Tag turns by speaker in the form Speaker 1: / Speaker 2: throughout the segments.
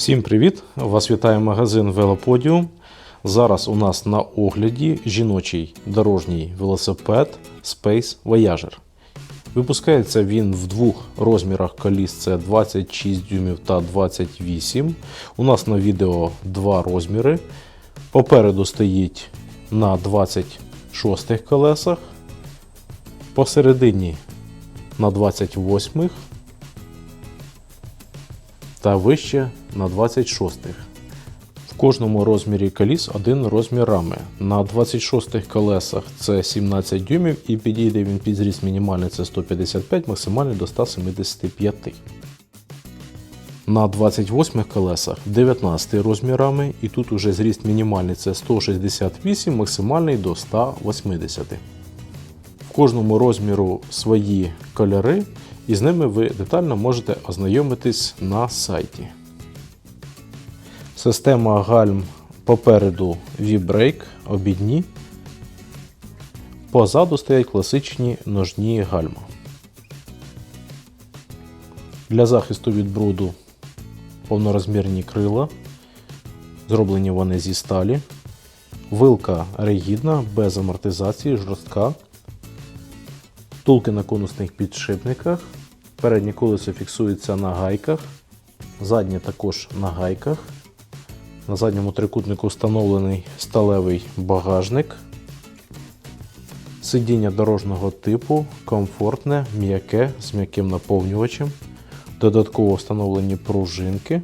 Speaker 1: Всім привіт! Вас вітає магазин Велоподіум. Зараз у нас на огляді жіночий дорожній велосипед Space Voyager. Випускається він в двох розмірах коліс: це 26 дюймів та 28. У нас на відео два розміри. Попереду стоїть на 26 колесах, посередині на 28 та вище на 26-х. В кожному розмірі коліс один розмір рами. На 26-х колесах це 17 дюймів і підійде він під зріст мінімальний це 155, максимальний до 175. На 28 колесах 19 розмір рами і тут уже зріст мінімальний це 168, максимальний до 180. В кожному розміру свої кольори, і з ними ви детально можете ознайомитись на сайті. Система гальм попереду V-Brake, обідні. Позаду стоять класичні ножні гальма. Для захисту від бруду повнорозмірні крила. Зроблені вони зі сталі. Вилка ригідна, без амортизації, жорстка. Втулки на конусних підшипниках. Переднє колесо фіксується на гайках. Заднє також на гайках. На задньому трикутнику встановлений сталевий багажник. Сидіння дорожнього типу комфортне, м'яке з м'яким наповнювачем. Додатково встановлені пружинки.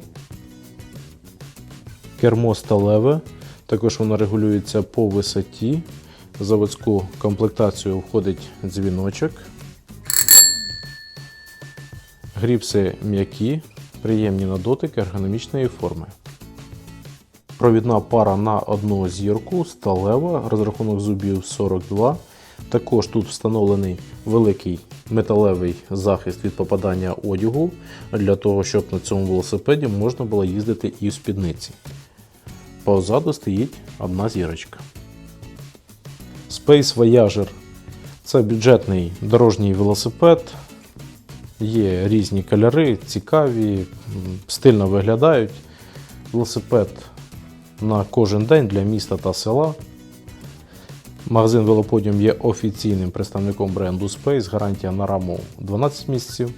Speaker 1: Кермо сталеве. Також воно регулюється по висоті. В заводську комплектацію входить дзвіночок. Гріпси м'які, приємні на дотик ергономічної форми. Провідна пара на одну зірку, сталева, розрахунок зубів 42. Також тут встановлений великий металевий захист від попадання одягу для того, щоб на цьому велосипеді можна було їздити і в спідниці. Позаду стоїть одна зірочка. Space Voyager це бюджетний дорожній велосипед. Є різні кольори, цікаві, стильно виглядають. Велосипед на кожен день для міста та села. Магазин Велоподіум є офіційним представником бренду Space. Гарантія на раму 12 місяців,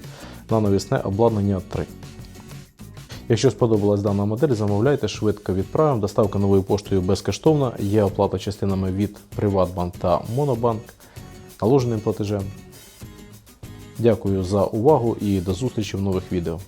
Speaker 1: на навісне обладнання 3. Якщо сподобалась дана модель, замовляйте швидко відправимо. Доставка новою поштою безкоштовна. Є оплата частинами від Приватбанк та Монобанк наложеним платежем. Дякую за увагу і до зустрічі в нових відео.